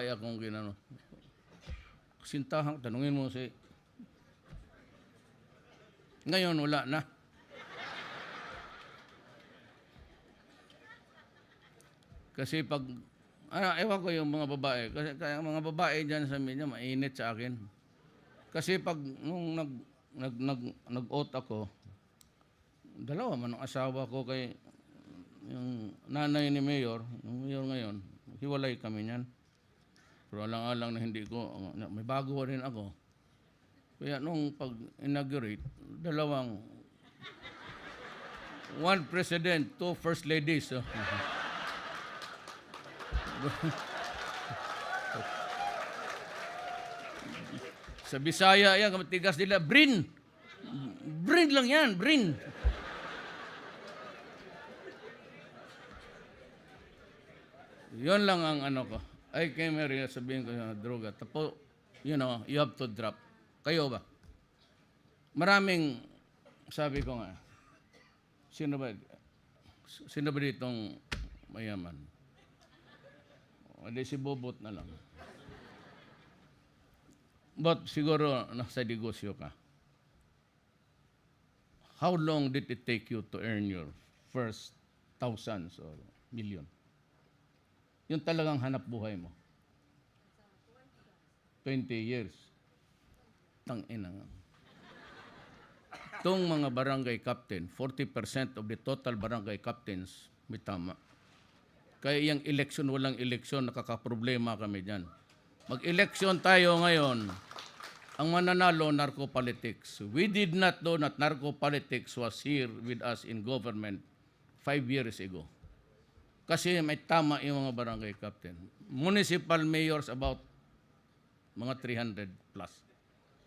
Kaya akong ginano. Sintahan, tanungin mo si... Ngayon, wala na. Kasi pag... Ah, ewan ko yung mga babae. Kasi kaya mga babae dyan sa media, mainit sa akin. Kasi pag nung nag, nag, nag, nag-out ako, dalawa man ang asawa ko kay yung nanay ni Mayor, yung Mayor ngayon, hiwalay kami niyan. Pero alang-alang na hindi ko, may bago rin ako. Kaya nung pag-inaugurate, dalawang, one president, two first ladies. oh. Sa Bisaya yan, kamatigas nila, brin. Brin lang yan, brin. Yun lang ang ano ko. Ay, kay Mary, sabihin ko yung droga. Tapo, you know, you have to drop. Kayo ba? Maraming, sabi ko nga, sino ba, sino ba ditong mayaman? O, di si Bobot na lang. But siguro nasa negosyo ka. How long did it take you to earn your first thousands or million? Yung talagang hanap buhay mo. 20 years. Tang ina nga. Itong mga barangay captain, 40% of the total barangay captains, may tama. Kaya yung election, walang election, nakakaproblema kami dyan. Mag-election tayo ngayon, ang mananalo, narco-politics. We did not know that narco-politics was here with us in government five years ago. Kasi may tama yung mga barangay captain. Municipal mayors about mga 300 plus.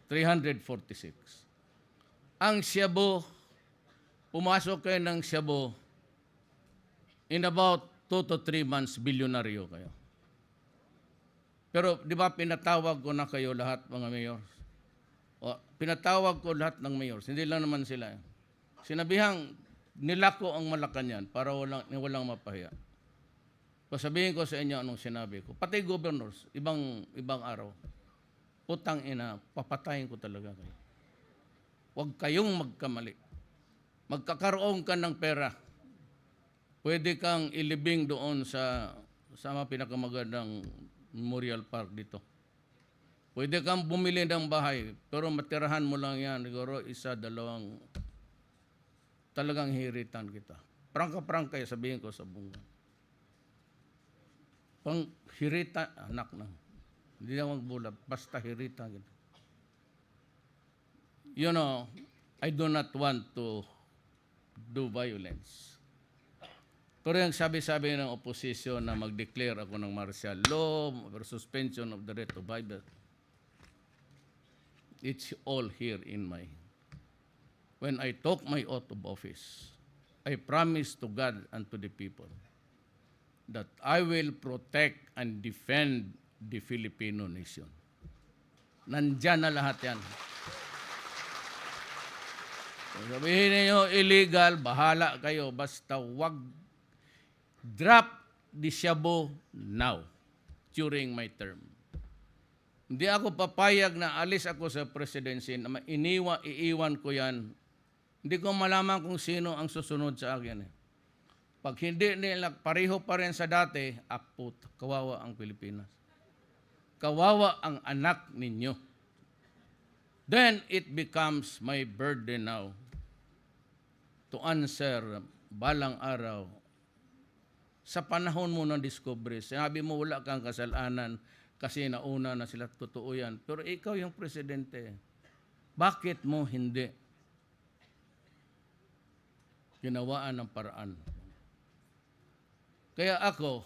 346. Ang Siabo, pumasok kayo ng Siabo, in about 2 to 3 months, bilyonaryo kayo. Pero di ba pinatawag ko na kayo lahat mga mayors? O, pinatawag ko lahat ng mayors. Hindi lang naman sila. Sinabihang nilako ang Malacanang para walang, walang mapahiya. Pasabihin ko sa inyo anong sinabi ko. Pati governors, ibang, ibang araw. Putang ina, papatayin ko talaga kayo. Huwag kayong magkamali. Magkakaroon ka ng pera. Pwede kang ilibing doon sa sa mga pinakamagandang memorial park dito. Pwede kang bumili ng bahay, pero matirahan mo lang yan. Siguro isa, dalawang, talagang hiritan kita. Prangka-prangka, sabihin ko sa bunga. Pang hirita, anak na. Hindi na magbulag, basta hirita. You know, I do not want to do violence. Pero yung sabi-sabi ng opposition na mag-declare ako ng martial law or suspension of the right to Bible, it's all here in my... When I took my oath of office, I promise to God and to the people that I will protect and defend the Filipino nation. Nandyan na lahat yan. Kung sabihin niyo illegal, bahala kayo. Basta wag drop the Shabu now during my term. Hindi ako papayag na alis ako sa presidency na iniwa, iiwan ko yan. Hindi ko malaman kung sino ang susunod sa akin. Eh. Pag hindi nila pareho pa rin sa dati, akput, kawawa ang Pilipinas. Kawawa ang anak ninyo. Then it becomes my burden now to answer balang araw sa panahon mo ng discovery, sinabi mo wala kang kasalanan kasi nauna na sila, totoo yan. Pero ikaw yung presidente. Bakit mo hindi ginawaan ng paraan? Kaya ako,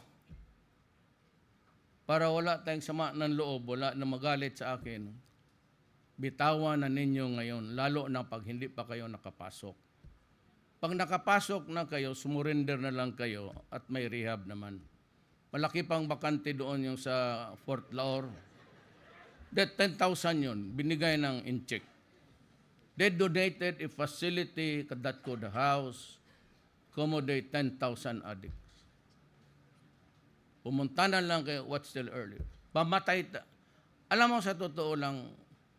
para wala tayong sama ng loob, wala na magalit sa akin, bitawan na ninyo ngayon, lalo na pag hindi pa kayo nakapasok. Pag nakapasok na kayo, sumurrender na lang kayo at may rehab naman. Malaki pang bakante doon yung sa Fort Laor. That 10,000 yun, binigay ng in-check. They donated a facility that could house, accommodate 10,000 addicts. Pumunta na lang kayo, what's still early. Pamatay. ta- Alam mo sa totoo lang,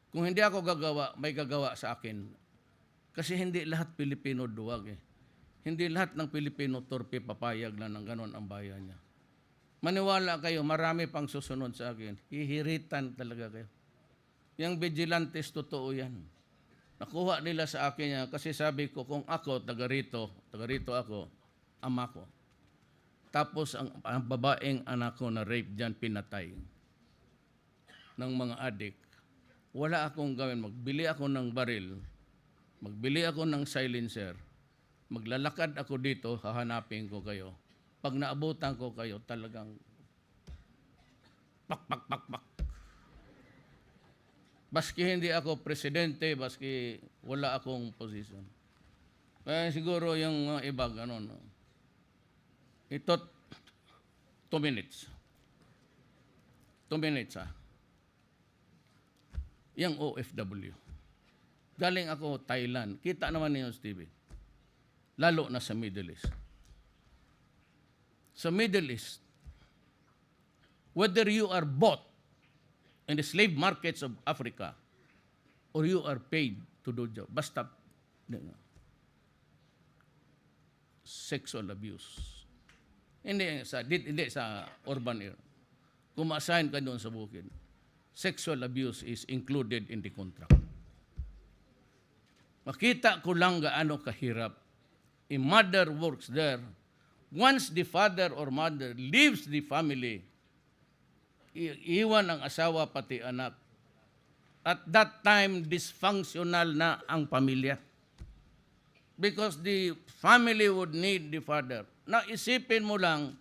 kung hindi ako gagawa, may gagawa sa akin. Kasi hindi lahat Pilipino duwag eh. Hindi lahat ng Pilipino torpe papayag na ng ganon ang bayan niya. Maniwala kayo, marami pang susunod sa akin. Hihiritan talaga kayo. Yung vigilantes, totoo yan. Nakuha nila sa akin yan kasi sabi ko, kung ako, taga rito, taga rito ako, ama ko. Tapos ang, ang babaeng anak ko na rape dyan, pinatay ng mga adik. Wala akong gawin. Magbili ako ng baril. Magbili ako ng silencer. Maglalakad ako dito, hahanapin ko kayo. Pag naabutan ko kayo, talagang pak, pak, pak, pak. Baski hindi ako presidente, baski wala akong position. Kaya siguro yung mga iba, ganun. no. Ito, two minutes. Two minutes, ah. Yung OFW. Galing ako Thailand. Kita naman niyo, Stevie. Lalo na sa Middle East. Sa Middle East, whether you are bought in the slave markets of Africa or you are paid to do job, basta sexual abuse. Hindi sa di- hindi sa urban area. Kung ma-assign ka doon sa bukid, sexual abuse is included in the contract. Makita ko lang gaano kahirap. A mother works there. Once the father or mother leaves the family, iwan ang asawa pati anak. At that time, dysfunctional na ang pamilya. Because the family would need the father. Na isipin mo lang,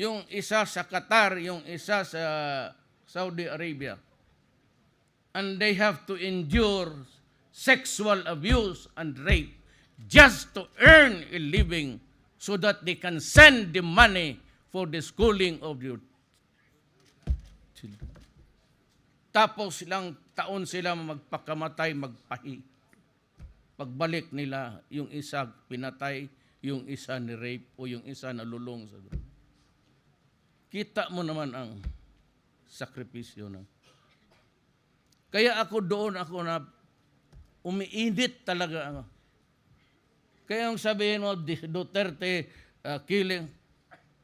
yung isa sa Qatar, yung isa sa Saudi Arabia. And they have to endure sexual abuse and rape just to earn a living so that they can send the money for the schooling of your children. Tapos ilang taon sila magpakamatay, magpahi. Pagbalik nila, yung isa pinatay, yung isa ni rape o yung isa nalulong sa droga. Kita mo naman ang sakripisyo ng kaya ako doon ako na umiinit talaga ako. Kaya yung sabihin mo, "Di- Duterte uh, killing,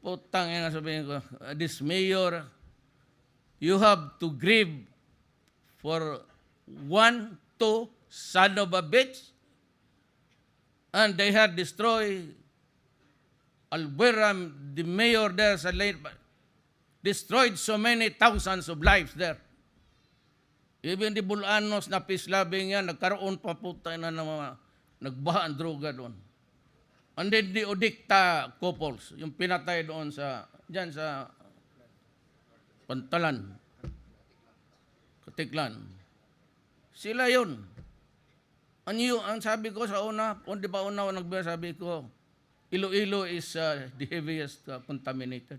putang ina sabihin ko, uh, this mayor, you have to grieve for one, two, son of a bitch, and they had destroyed Albuera, the mayor there destroyed so many thousands of lives there. Even the Bulanos na pislabing yan, nagkaroon pa puta na ng mga nagbaha ang droga doon. And then the Odikta couples, yung pinatay doon sa, dyan sa Pantalan, Katiklan. Sila yun. Ano yung, ang sabi ko sa una, kung di ba una ako nagbiya, sabi ko, Iloilo is uh, the heaviest uh, contaminated.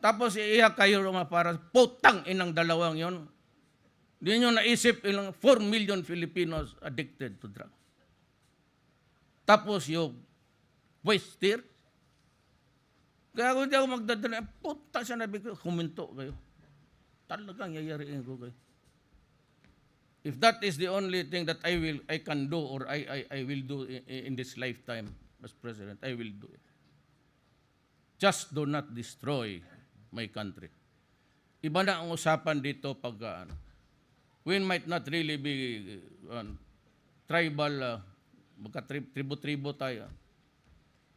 Tapos iiyak kayo mga para putang inang dalawang yon. Hindi nyo naisip ilang 4 million Filipinos addicted to drugs. Tapos yung waste tear. Kaya kung hindi ako magdadala, puta siya nabi ko, huminto kayo. Talagang yayariin ko kayo. If that is the only thing that I will, I can do or I, I, I will do in, in this lifetime as president, I will do it. Just do not destroy my country. Iba na ang usapan dito pag uh, we might not really be uh, tribal, uh, magka-tribo-tribo tayo.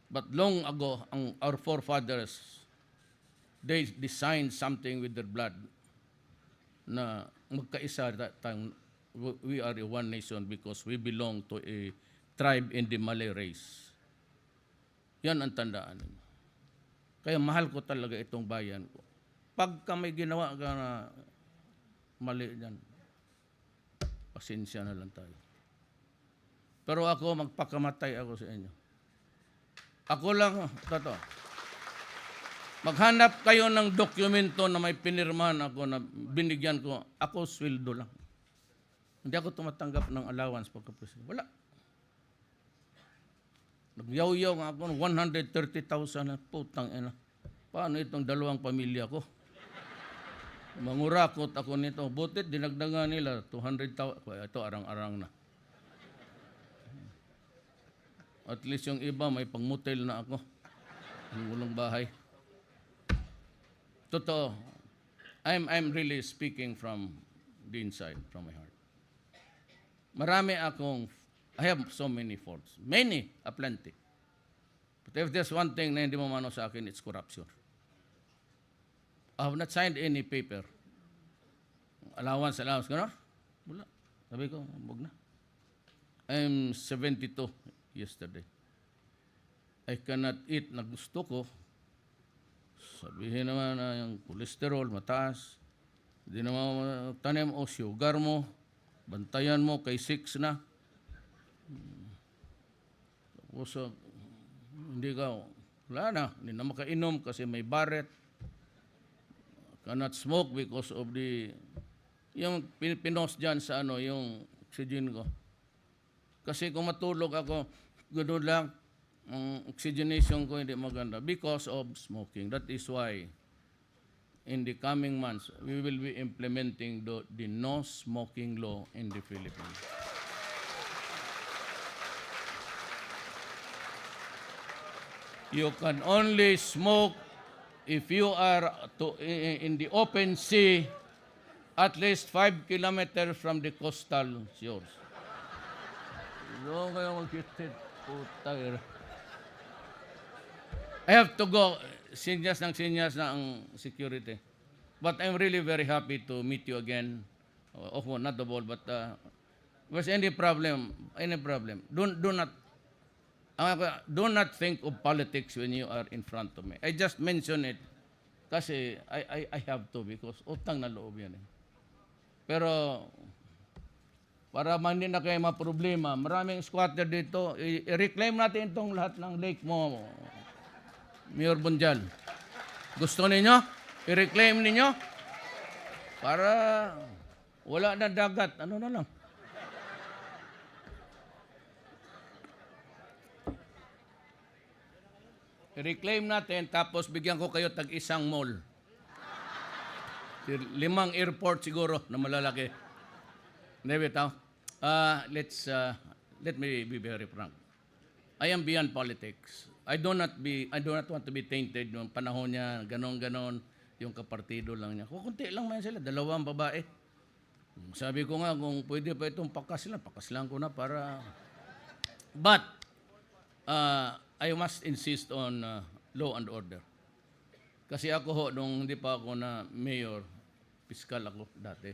But long ago, ang, our forefathers, they designed something with their blood na magkaisa time, we are a one nation because we belong to a tribe in the Malay race. Yan ang tandaan. Kaya mahal ko talaga itong bayan ko. Pagka may ginawa ka na mali dyan, pasensya na lang tayo. Pero ako, magpakamatay ako sa inyo. Ako lang, totoo. Maghanap kayo ng dokumento na may pinirmahan ako na binigyan ko. Ako, sweldo lang. Hindi ako tumatanggap ng allowance pagka-president. Wala. Nagyaw-yaw nga ako ng 130,000 na putang ina. Paano itong dalawang pamilya ko? Mangurakot ako nito. Butit, dinagdagan nila. 200,000. Kaya Ito, arang-arang na. At least yung iba, may pangmutil na ako. Ang ulang bahay. Totoo. I'm, I'm really speaking from the inside, from my heart. Marami akong, I have so many faults. Many, aplenty. But if there's one thing na hindi mo mano sa akin, it's corruption. I have not signed any paper. Allowance, allowance, gano'n? Wala. Sabi ko, wag na. I'm 72 yesterday. I cannot eat na gusto ko. Sabihin naman na yung cholesterol mataas. Hindi naman tanim o sugar mo. Bantayan mo kay 6 na. Tapos uh, hindi ka, wala na, hindi na makainom kasi may baret. Cannot smoke because of the, yung pin- pinos dyan sa ano, yung oxygen ko. Kasi kung matulog ako, gano'n lang, ang oxygenation ko hindi maganda because of smoking. That is why in the coming months, we will be implementing the, the no smoking law in the Philippines. You can only smoke if you are to, in the open sea at least five kilometers from the coastal shores. I have to go. Sinyas ng sinyas na ang security. But I'm really very happy to meet you again. Uh, oh, not the ball, but uh, was any problem, any problem. Do, do not do not think of politics when you are in front of me. I just mention it kasi I, I, I have to because utang na loob yan eh. Pero para man din na kayo problema, maraming squatter dito, i-reclaim natin itong lahat ng lake mo, Mayor Bunjal. Gusto ninyo? I-reclaim ninyo? Para wala na dagat. Ano na lang? I-reclaim natin, tapos bigyan ko kayo tag isang mall. Limang airport siguro na malalaki. Hindi, bitaw. Uh, let's, uh, let me be very frank. I am beyond politics. I do not be, I do not want to be tainted yung panahon niya, ganon-ganon, yung kapartido lang niya. Kukunti lang man sila, dalawang babae. Sabi ko nga, kung pwede pa itong pakas lang, pakas lang ko na para... But, uh, I must insist on uh, law and order. Kasi ako ho, nung hindi pa ako na mayor, piskal ako dati.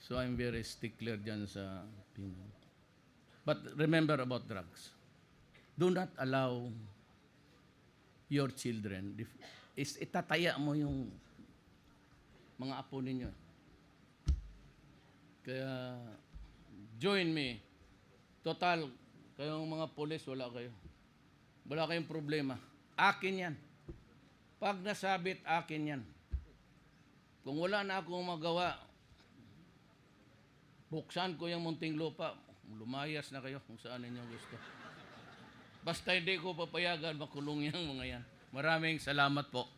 So I'm very stickler dyan sa opinion. But remember about drugs. Do not allow your children, is itataya mo yung mga apo ninyo. Kaya, join me. Total, kayong mga polis, wala kayo. Wala kayong problema. Akin yan. Pag nasabit, akin yan. Kung wala na akong magawa, buksan ko yung munting lupa. Lumayas na kayo kung saan ninyo gusto. Basta hindi ko papayagan makulong yung mga yan. Maraming salamat po.